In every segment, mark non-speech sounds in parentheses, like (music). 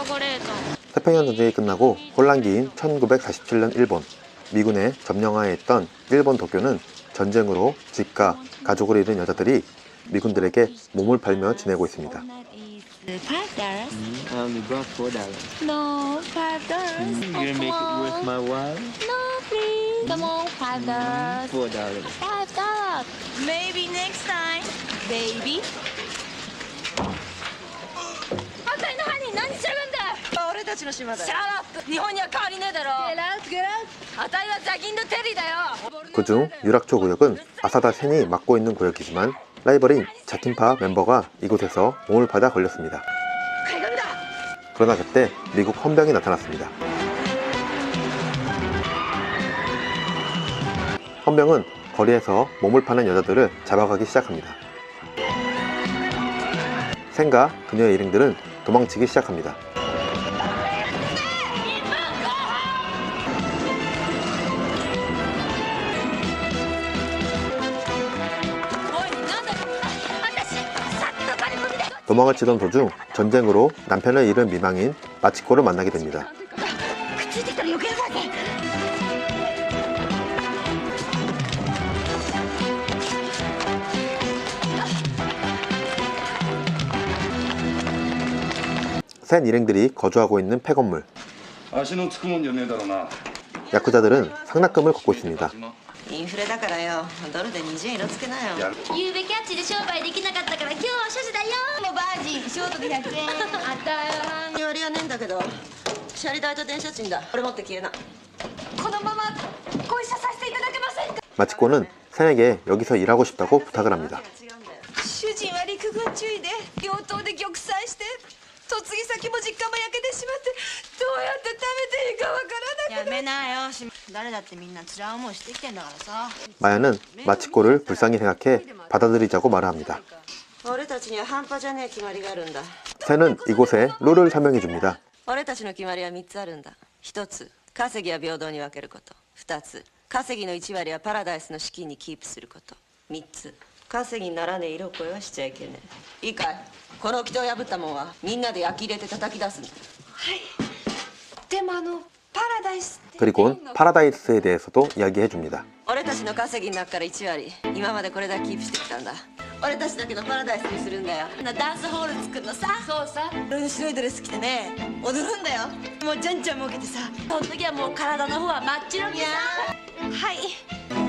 협력을 해야죠. 태평양 전쟁이 끝나고 혼란기인 1947년 일본 미군의 점령하에 있던 일본 도쿄는 전쟁으로 집과 가족을 잃은 여자들이 미군들에게 몸을 팔며 지내고 있습니다. Five dollars. Mm, I only brought four dollars. No, five dollars. Mm, you're gonna make it worth my while? No, please. Come on, five dollars. Mm, four dollars. Five dollars. Maybe next time, baby. たちの島だシャラップ日本には変わりねえだろゲラウゲラウあたいはザギンドテリーだよ 그중 유락초 구역은 아사다 센이 맡고 있는 구역이지만 라이벌인 자킨파 멤버가 이곳에서 몸을 받아 걸렸습니다. 그러나 그때 미국 헌병이 나타났습니다. 헌병은 거리에서 몸을 파는 여자들을 잡아가기 시작합니다. 센과 그녀의 일행들은 도망치기 시작합니다. 도망을 치던 도중 전쟁으로 남편을 잃은 미망인 마치코를 만나게 됩니다. 센 일행들이 거주하고 있는 폐건물. 야쿠자들은 상납금을 걷고 있습니다. インフレだからよドルで20円色つけなよやるゆうべキャッチで商売できなかったから今日は所持だよもうバージンショートで100円(laughs) あったよ言われはねえんだけどシャリ代と電車賃だこれ持って消えなこのままご一緒させていただけませんか 마치코는 센에게 여기서 일하고 싶다고 부탁을 합니다. 主人は陸軍中尉で病棟で玉砕して 嫁ぎ先も実家も焼けてしまってどうやって食べていいかわからなくやめなよし誰だってみんな辛い思いしてきてんだからさ 마야는 마치코를 불쌍히 생각해 받아들이자고 말을 합니다. 俺たちには半端じゃねえ決まりがあるんだ 센은 이곳에 룰을 설명해 줍니다. 俺たちの決まりは3つあるんだ1つ稼ぎは平等に分けること2つ稼ぎの1割はパラダイスの資金にキープすること3つ 稼ぎにならねえ色恋はしちゃいけねえいいかいこの掟を破ったもんはみんなで焼き入れて叩き出すんだでもあのパラダイスって 그리곤 파라다이스에 대해서도 이야기해 줍니다. 俺たちの稼ぎの中から1割今までこれだけキープしてきたんだ俺たちだけのパラダイスにするんだよなダンスホール作るのさそうさ俺の白いドレス着てね踊るんだよもうじゃんじゃん儲けてさその時はもう体の方は真っ白にさはい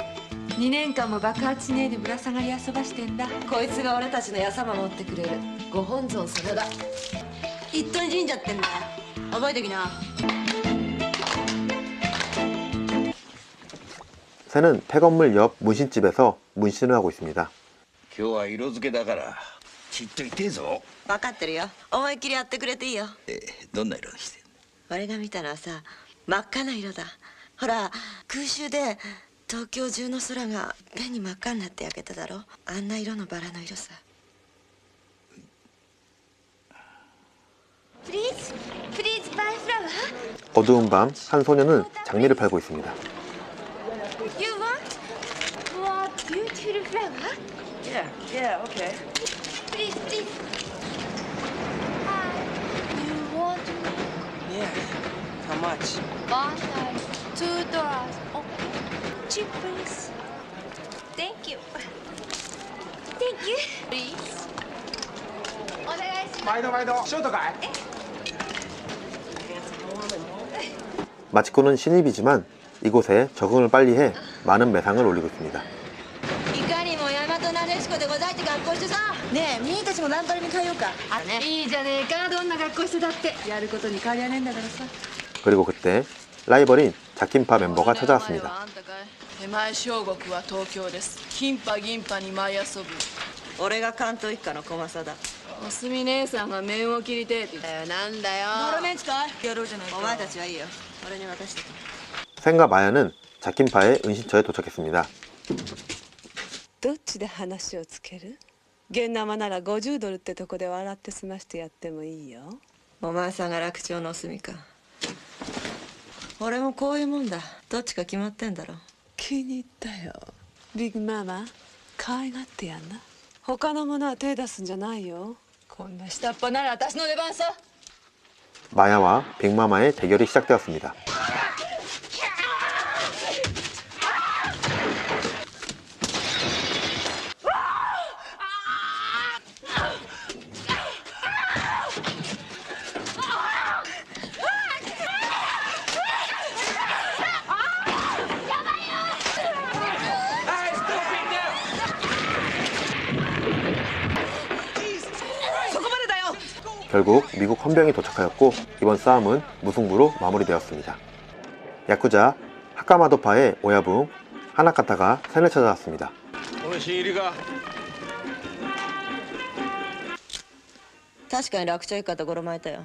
2年間も爆発しねえでぶら下がり遊ばしてんだこいつが俺たちのやさま持ってくれるご本尊様だ一トン神社ってんだよ覚えてきな 센은 폐건물 옆 문신집에서 문신을 하고 있습니다. 今日は色付けだからちっと痛えぞ分かってるよ思いっきりやってくれていいよえどんな色にしてん俺が見たのはさ真っ赤な色だほら空襲で 東京中の空が変に真っ赤になって焼けただろあんな色のバラの色さ Please Please buy flower 어두운 밤 한 소녀는 장미를 팔고 있습니다. You want What beautiful flower Yeah, yeah, okay Please please Hi You want Yeah, how much? One dollar Two dollars Okay Cheap please Thank you Thank you Please お願いします毎度毎度ショートかい 마치코는 신입이지만 이곳에 적응을 빨리 해 많은 매상을 올리고 있습니다. いかにも大和なでしこでございって学校してさねえみーたちも何とに通うかあねいいじゃねえかどんな格好してだってやることに変わりはねえんだからさ 그리고 그때 라이벌인 자킨파 멤버가 찾아왔습니다. あんたかい手前小国は東京です金パ銀パに舞い遊ぶ俺が関東一家の駒佐だおすみ姉さんが面を切りてえって言ったよなんだよドラメンチかいやろうじゃないかお前たちはいいよ俺に渡してて 센과 마야는 자킨파의 은신처에 도착했습니다. どっちで話をつける現生なら50ドルってとこで笑って済ましてやってもいいよお前さんが楽町の隅か俺もこういうもんだどっちか決まってんだろ 気に入ったよビッグママ可愛がってやんな他のものは手出すんじゃないよこんな下っ端なら私の出番さ 마야와 빅마마의 대결이 시작되었습니다. 헌병이 도착하였고 이번 싸움은 무승부로 마무리되었습니다. 야쿠자 하카마도파의 오야붕 하나카타가 센을 찾아왔습니다. おい新入りか確かに楽町一家とゴロ巻いたよ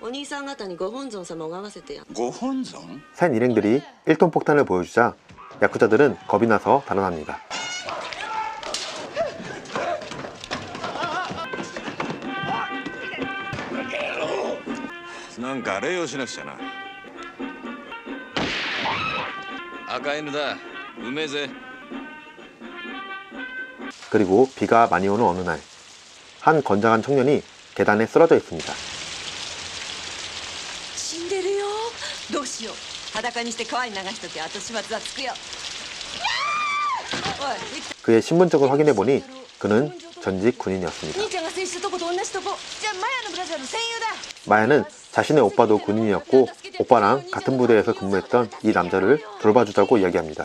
お前さんたちにここに個室やる度胸あんのかよお兄さん方にご本尊様を拝ませてやご本尊 센 일행들이 1톤 폭탄을 보여주자 야쿠자들은 겁이 나서 달아납니다. なんか礼をしなくちゃな赤犬だうめえぜ 그리고 비가 많이 오는 어느 날 한 건장한 청년이 계단에 쓰러져 있습니다. どうしよう裸にして川に流しとけ後始末はつくよおい 그의 신분증을 확인해 보니 그는 전직 군인이었습니다. 兄ちゃんが戦死したとこと同じとこじゃあマヤのブラザーの戦友だ 마야는 자신의 오빠도 군인이었고 오빠랑 같은 부대에서 근무했던 이 남자를 돌봐주자고 이야기합니다.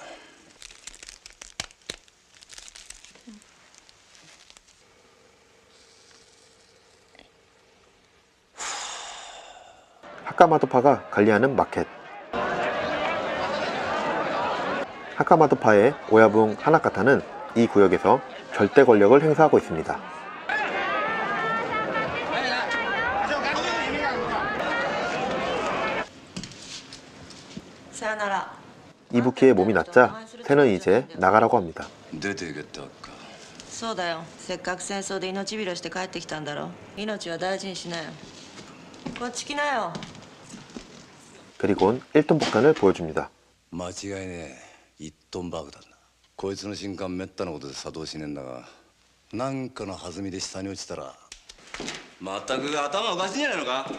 하카마도파가 관리하는 마켓. 하카마도파의 오야붕 하나카타는 이 구역에서 절대 권력을 행사하고 있습니다. 이부키의 몸이 낫자 새는 이제 나가라고 합니다. 그리곤 1톤 폭탄을 보여줍니다. 間違いねえ一トン爆弾だこいつの新艦めったなことで作動しねえんだがなんかの弾みで下に落ちたらまったく頭おかしいんじゃないのか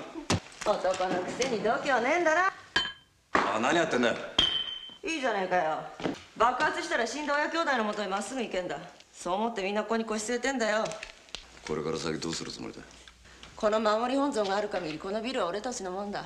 男のくせに度胸ねえんだなあ何やってんだよいいじゃねえかよ爆発したら死んだ親兄弟のもとにまっすぐ行けんだそう思ってみんなここに腰据えてんだよこれから先どうするつもりだこの守り本尊がある限りこのビルは俺たちのもんだ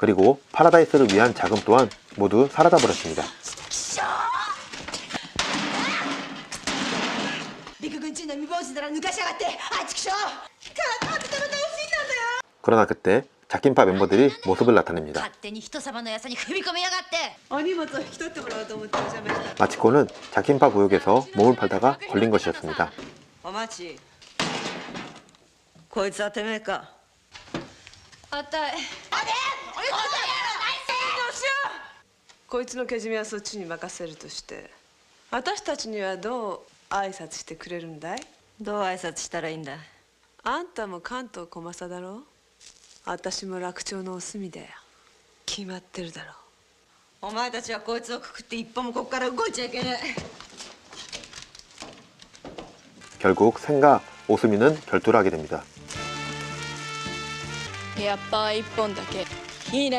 그리고 파라다이스를 위한 자금 또한 모두 사라져 버렸습니다. 그러나 그때 자킨파 멤버들이 모습을 나타냅니다. 마치코는 자킨파 구역에서 몸을 팔다가 걸린 것이었습니다. こいつはてめえかあたいこいつのけじめはそっちに任せるとして私たちにはどう挨拶してくれるんだいどう挨拶したらいいんだあんたも関東小政だろ私も楽町のお墨だよ決まってるだろお前たちはこいつをくくって一歩もここから動いちゃいけない 결국 생과 오스미는 결투를 하게 됩니다. やっぱ一本だけいい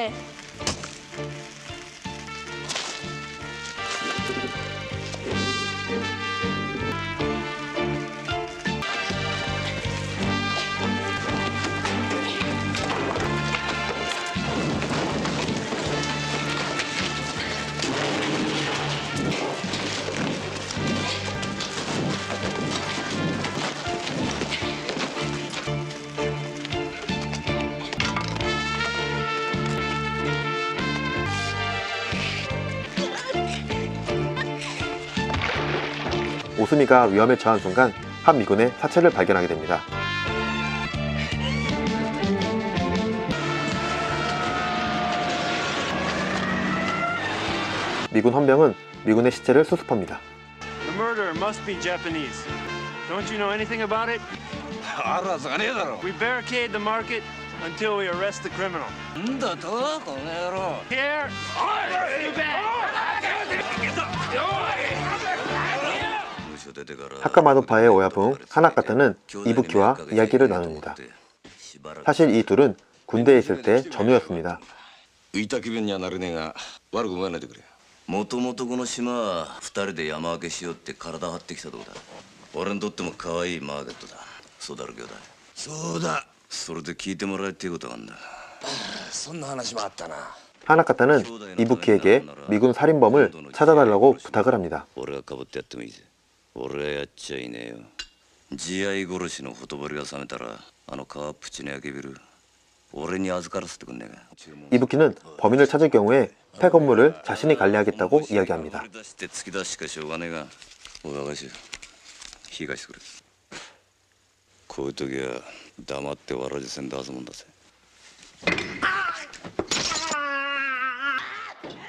세미가 위험에 처한 순간 한 미군의 사체를 발견하게 됩니다. 미군 헌병은 미군의 시체를 수습합니다. The murderer must be Japanese. Don't you know anything about it? 알아서 안 해달라. We barricade the market until we arrest the criminal. 더, 더, 더, 내로. Here, stay back. 하카마도파의 오야붕 하나카타는 이부키와 이야기를 나눕니다. 사실 이 둘은 군대에 있을 때 전우였습니다. 하나카타는 이부키에게 미군 살인범을 찾아달라고 부탁을 합니다. 俺がかぶってやってもいいぜ俺はやっちゃいねえよ慈愛殺しのほとぼりが冷めたらあの川っぷちの焼けビル俺に預からせてくんねえか 이부키는 범인을 찾을 경우에 폐건물을 자신이 관리하겠다고 이야기합니다. 掘り出して突き出しかしょうがねえがおい若い衆火がしてくれこういう時は黙ってわらじ線で遊ぶんだぜ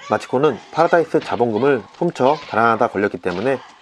마치코는 파라다이스 자본금을 훔쳐 달아나다 걸렸기 때문에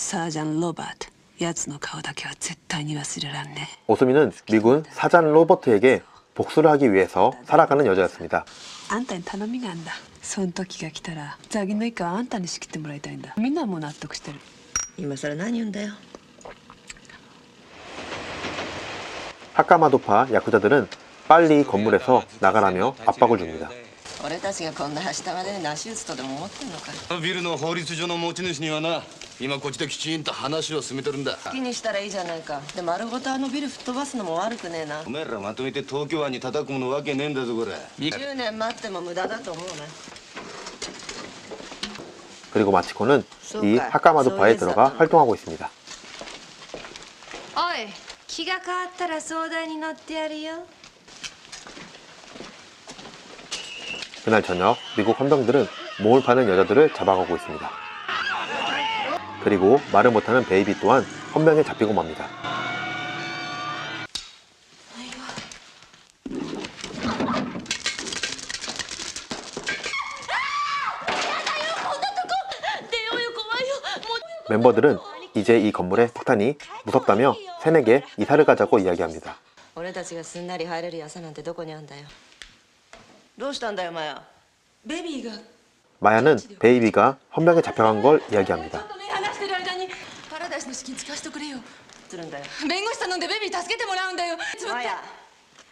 サージャン・ロバート奴の顔だけは絶対に忘れらんね 오스미는 미군 사잔 로버트에게 복수를 하기 위해서 살아가는 여자였습니다. あんたに頼みがあんだその時が来たらザギの一家はあんたに仕切ってもらいたいんだみんなはもう納得してる今さら何言うんだよ 하카마도파 야쿠자들은 빨리 건물에서 나가라며 압박을 줍니다. 俺たちがこんな下まで成し打つとでも思ってんのかビルの法律上の持ち主にはな今こっちできちんと話を進めてるんだ好きにしたらいいじゃないかで丸ごとあのビル吹っ飛ばすのも悪くねえなお前らまとめて東京湾に叩くものわけねえんだぞこれ10年待っても無駄だと思うね 그리고 마치코는 이 하카마도파에 들어가 활동하고 있습니다. おい気が変わったら相談に乗ってやるよ 그날 저녁 미국 헌병들은 몸을 파는 여자들을 잡아가고 있습니다. 그리고 말을 못하는 베이비 또한 헌병에 잡히고 맙니다. 멤버들은 이제 이 건물에 폭탄이 무섭다며 새내게 이사를 가자고 이야기합니다. どうしたんだよマヤ？ベビーが마야는 베이비가 헌병에 잡혀간 걸 이야기합니 다. 마 야,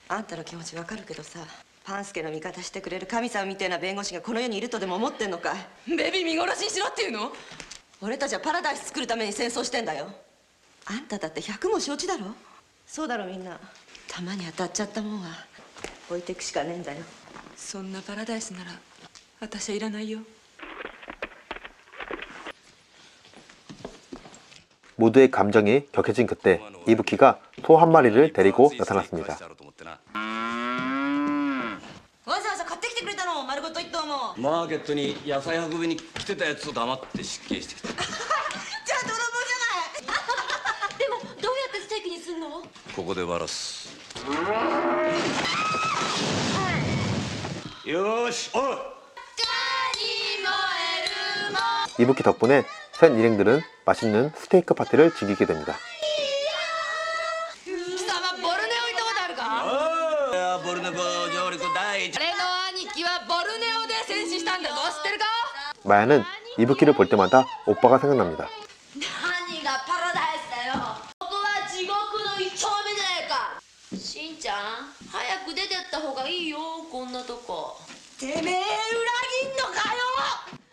안타の기분이わかるけどさ,パンスケの味方してくれる神様みたいな弁護士がこの世にいるとでも思ってんのか?ベビー見殺しにしろっていうの?俺たちはパラダイス作るために戦争してんだよ。あんただって百も承知だろ？そうだろみんな。たまに当たっちゃったもんは置いていくしかねえんだよ。そんなパラダイスなら私はいらないよ 모두의 감정이 격해진 그때 이부키가 소 한 마리를 데리고 나타났습니다. (laughs) (laughs) よーしおい 이부키 덕분에 셋 일행들은 맛있는 스테이크 파티를 즐기게 됩니다. 貴様ボルネオ行ったことあるかおいやボルネコ上陸第一俺の兄貴はボルネオで戦死したんだぞ知ってるか 마야는 이부키를 볼 때마다 오빠가 생각납니다.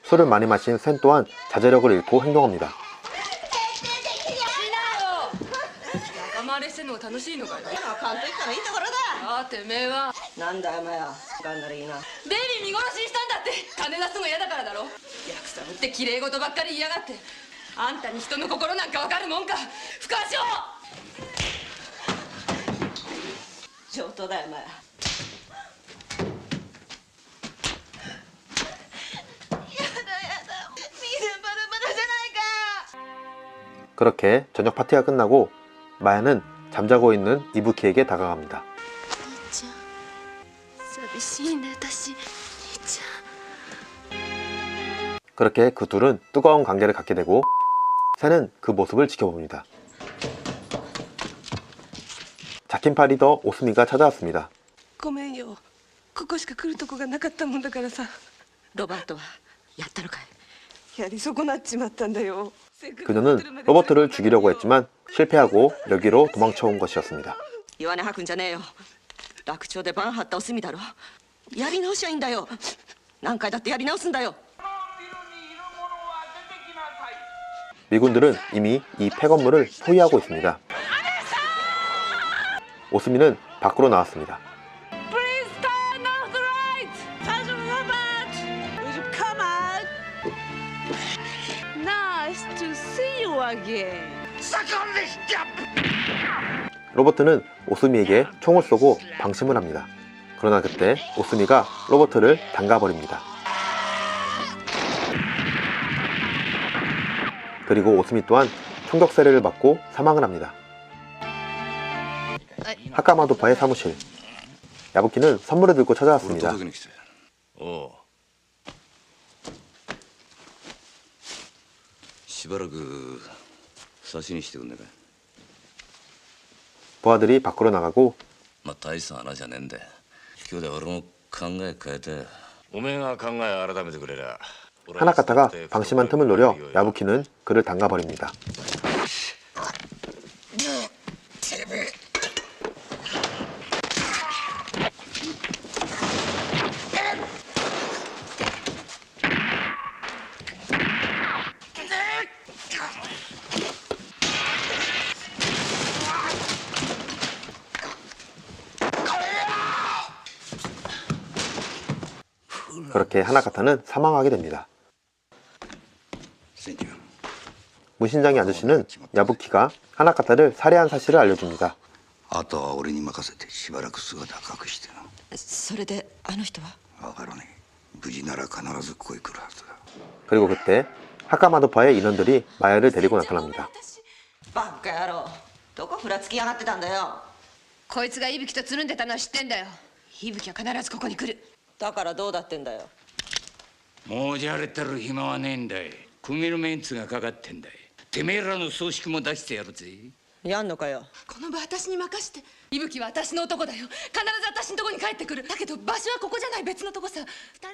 술을 많이 마신 센 또한 자제력을 잃고 행동합니다. 그렇게 저녁 파티가 끝나고 마야는 잠자고 있는 이부키에게 다가갑니다. ちゃん寂しいね私兄ち 그렇게 그 둘은 뜨거운 관계를 갖게 되고 새는 그 모습을 지켜봅니다. 자킨 파리더 오스미가 찾아왔습니다. ごめんよここしか来るとこがなかったもんだからさロバートはやったのかいやり損なっちまったんだよ 그녀는 로버트를 죽이려고 했지만 실패하고 여기로 도망쳐온 것이었습니다. 弱音吐くんじゃねえよ楽勝でバン張ったお墨だろやり直しゃいいんだよ何回だってやり直すんだよ 미군들은 이미 이 폐건물을 포위하고 있습니다. 오스미는 밖으로 나왔습니다. Again. 로버트는 오스미에게 총을 쏘고 방심을 합니다. 그러나 그때 오스미가 로버트를 담가버립니다. 그리고 오스미 또한 총격 세례를 받고 사망을 합니다. 하카마도파의 사무실. 야부키는 선물을 들고 俺 찾아왔습니다. しばらく差しにしてくんねえか 부하들이 밖으로 나가고 まあ大した話じゃねえんだよ今日で俺も考え変えておめえが考え改めてくれりゃ 하나카타가 방심한 틈을 노려 야부키는 그를 당가버립니다. 그렇게 하나카타는 사망하게 됩니다. 무신장이 아저씨는 야부키가 하나카타를 살해한 사실을 알려줍니다. 그리고 그때 하카마도파의 인원들이 마야를 데리고 나타납니다. バカ野郎どこふらつきやがってたんだよこいつが伊吹とつるんでたのは知ってんだよ伊吹は必ずここに来るだからどうだってんだよもうじゃれてる暇はねえんだい組のメンツがかかってんだいてめえらの葬式も出してやるぜやんのかよこの場私に任して伊吹は私の男だよ必ず私のとこに帰ってくるだけど場所はここじゃない別のとこさ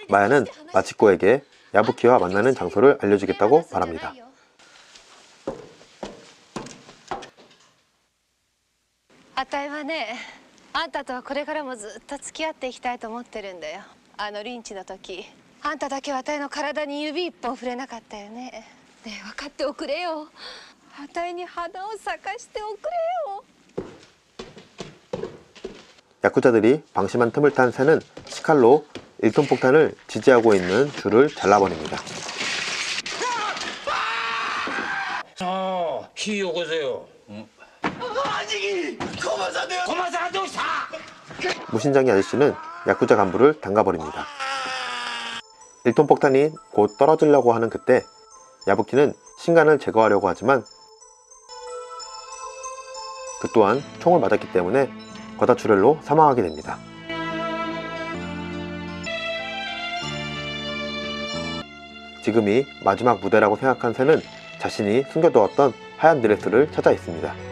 마야는 마치코에게 야부키와 만나는 장소를 알려주겠다고 말합니다. あたいはね あんたとはこれからもずっと付き合っていきたいと思ってるんだよあのリンチの時あんただけはあたいの体に指一本触れなかったよねねえ分かっておくれよあたいに花を咲かしておくれよ 야쿠자들이 방심한 틈을 탄 새는 시칼로 1톤 폭탄을 지지하고 있는 줄을 잘라버립니다. ああ火起こせ 무신장의 아저씨는 야쿠자 간부를 당가버립니다. 1톤 폭탄이 곧 떨어지려고 하는 그때 야부키는 신간을 제거하려고 하지만 그 또한 총을 맞았기 때문에 거다출혈로 사망하게 됩니다. 지금이 마지막 무대라고 생각한 새는 자신이 숨겨두었던 하얀 드레스를 찾아 있습니다.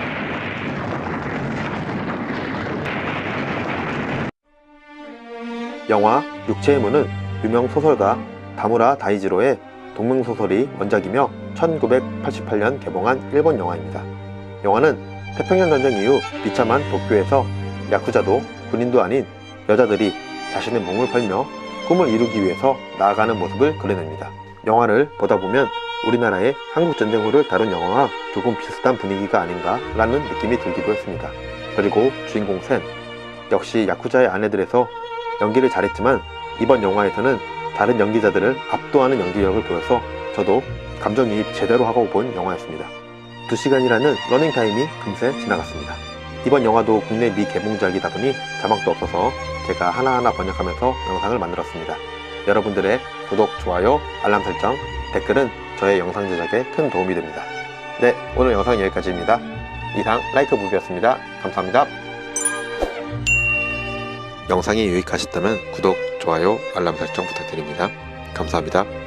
영화 육체의 문은 유명 소설가 다무라 다이지로의 동명소설이 원작이며 1988년 개봉한 일본 영화입니다. 영화는 태평양 전쟁 이후 비참한 도쿄에서 야쿠자도 군인도 아닌 여자들이 자신의 몸을 팔며 꿈을 이루기 위해서 나아가는 모습을 그려냅니다. 영화를 보다 보면 우리나라의 한국전쟁 후를 다룬 영화와 조금 비슷한 분위기가 아닌가라는 느낌이 들기도 했습니다. 그리고 주인공 센 역시 야쿠자의 아내들에서 연기를 잘했지만 이번 영화에서는 다른 연기자들을 압도하는 연기력을 보여서 저도 감정이입 제대로 하고 본 영화였습니다. 2시간이라는 러닝타임이 금세 지나갔습니다. 이번 영화도 국내 미개봉작이다 보니 자막도 없어서 제가 하나하나 번역하면서 영상을 만들었습니다. 여러분들의 구독, 좋아요, 알람 설정, 댓글은 저의 영상 제작에 큰 도움이 됩니다. 네, 오늘 영상 여기까지입니다. 이상 라이크 무비였습니다. 감사합니다. 영상이 유익하셨다면 구독, 좋아요, 알람 설정 부탁드립니다. 감사합니다.